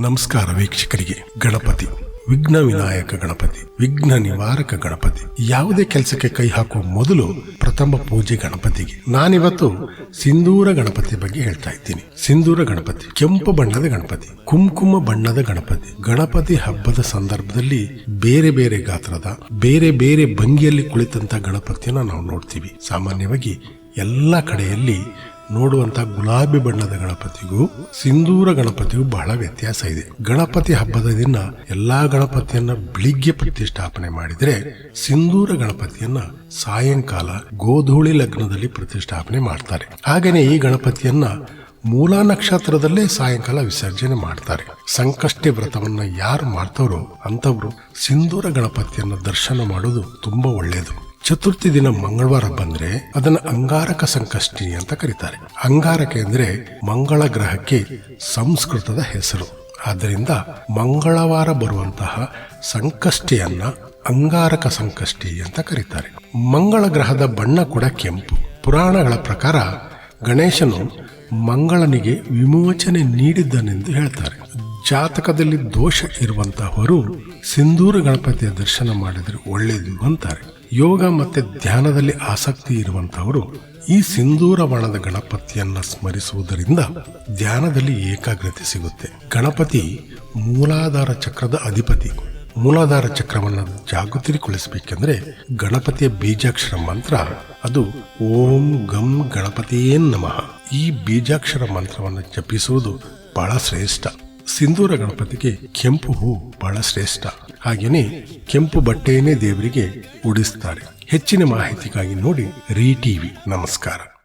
ನಮಸ್ಕಾರ ವೀಕ್ಷಕರಿಗೆ, ಗಣಪತಿ. ವಿಘ್ನ ವಿನಾಯಕ ಗಣಪತಿ, ವಿಘ್ನ ನಿವಾರಕ ಗಣಪತಿ. ಯಾವುದೇ ಕೆಲಸಕ್ಕೆ ಕೈ ಹಾಕುವ ಮೊದಲು ಪ್ರಥಮ ಪೂಜೆ ಗಣಪತಿಗೆ. ನಾನಿವತ್ತು ಸಿಂಧೂರ ಗಣಪತಿ ಬಗ್ಗೆ ಹೇಳ್ತಾ ಇದ್ದೀನಿ. ಸಿಂಧೂರ ಗಣಪತಿ, ಕೆಂಪು ಬಣ್ಣದ ಗಣಪತಿ, ಕುಂಕುಮ ಬಣ್ಣದ ಗಣಪತಿ. ಗಣಪತಿ ಹಬ್ಬದ ಸಂದರ್ಭದಲ್ಲಿ ಬೇರೆ ಬೇರೆ ಗಾತ್ರದ, ಬೇರೆ ಬೇರೆ ಭಂಗಿಯಲ್ಲಿ ಕುಳಿತಂತ ಗಣಪತಿಯನ್ನ ನಾವು ನೋಡ್ತೀವಿ. ಸಾಮಾನ್ಯವಾಗಿ ಎಲ್ಲ ಕಡೆಯಲ್ಲಿ ನೋಡುವಂತ ಗುಲಾಬಿ ಬಣ್ಣದ ಗಣಪತಿಗೂ ಸಿಂಧೂರ ಗಣಪತಿಗೂ ಬಹಳ ವ್ಯತ್ಯಾಸ ಇದೆ. ಗಣಪತಿ ಹಬ್ಬದ ದಿನ ಎಲ್ಲಾ ಗಣಪತಿಯನ್ನ ಬೆಳಿಗ್ಗೆ ಪ್ರತಿಷ್ಠಾಪನೆ ಮಾಡಿದ್ರೆ ಸಿಂಧೂರ ಗಣಪತಿಯನ್ನ ಸಾಯಂಕಾಲ ಗೋಧೂಳಿ ಲಗ್ನದಲ್ಲಿ ಪ್ರತಿಷ್ಠಾಪನೆ ಮಾಡ್ತಾರೆ. ಹಾಗೇನೆ ಈ ಗಣಪತಿಯನ್ನ ಮೂಲ ನಕ್ಷತ್ರದಲ್ಲೇ ಸಾಯಂಕಾಲ ವಿಸರ್ಜನೆ ಮಾಡ್ತಾರೆ. ಸಂಕಷ್ಟಿ ವ್ರತವನ್ನ ಯಾರು ಮಾಡ್ತಾರೋ ಅಂತವ್ರು ಸಿಂಧೂರ ಗಣಪತಿಯನ್ನ ದರ್ಶನ ಮಾಡೋದು ತುಂಬಾ ಒಳ್ಳೆಯದು ಚತುರ್ಥಿ ದಿನ ಮಂಗಳವಾರ ಬಂದ್ರೆ ಅದನ್ನ ಅಂಗಾರಕ ಸಂಕಷ್ಟಿ ಅಂತ ಕರೀತಾರೆ. ಅಂಗಾರಕ ಅಂದ್ರೆ ಮಂಗಳ ಗ್ರಹಕ್ಕೆ ಸಂಸ್ಕೃತದ ಹೆಸರು. ಆದ್ದರಿಂದ ಮಂಗಳವಾರ ಬರುವಂತಹ ಸಂಕಷ್ಟಿಯನ್ನ ಅಂಗಾರಕ ಸಂಕಷ್ಟಿ ಅಂತ ಕರೀತಾರೆ. ಮಂಗಳ ಗ್ರಹದ ಬಣ್ಣ ಕೂಡ ಕೆಂಪು. ಪುರಾಣಗಳ ಪ್ರಕಾರ ಗಣೇಶನು ಮಂಗಳನಿಗೆ ವಿಮೋಚನೆ ನೀಡಿದ್ದನೆಂದು ಹೇಳ್ತಾರೆ. ಜಾತಕದಲ್ಲಿ ದೋಷ ಇರುವಂತಹವರು ಸಿಂಧೂರ ಗಣಪತಿಯ ದರ್ಶನ ಮಾಡಿದರೆ ಒಳ್ಳೆಯದು ಅಂತಾರೆ. ಯೋಗ ಮತ್ತು ಧ್ಯಾನದಲ್ಲಿ ಆಸಕ್ತಿ ಇರುವಂಥವರು ಈ ಸಿಂಧೂರ ಬಣದ ಗಣಪತಿಯನ್ನ ಸ್ಮರಿಸುವುದರಿಂದ ಧ್ಯಾನದಲ್ಲಿ ಏಕಾಗ್ರತೆ ಸಿಗುತ್ತೆ. ಗಣಪತಿ ಮೂಲಾಧಾರ ಚಕ್ರದ ಅಧಿಪತಿ. ಮೂಲಾಧಾರ ಚಕ್ರವನ್ನು ಜಾಗೃತಿಗೊಳಿಸಬೇಕೆಂದ್ರೆ ಗಣಪತಿಯ ಬೀಜಾಕ್ಷರ ಮಂತ್ರ, ಅದು ಓಂ ಗಂ ಗಣಪತಿಯೇ ನಮಃ. ಈ ಬೀಜಾಕ್ಷರ ಮಂತ್ರವನ್ನು ಜಪಿಸುವುದು ಬಹಳ ಶ್ರೇಷ್ಠ. ಸಿಂಧೂರ ಗಣಪತಿಗೆ ಕೆಂಪು ಹೂ ಬಹಳ ಶ್ರೇಷ್ಠ. ಹಾಗೇನೆ ಕೆಂಪು ಬಟ್ಟೆಯನ್ನೇ ದೇವರಿಗೆ ಉಡಿಸ್ತಾರೆ. ಹೆಚ್ಚಿನ ಮಾಹಿತಿಗಾಗಿ ನೋಡಿ ರೀ ಟಿವಿ. ನಮಸ್ಕಾರ.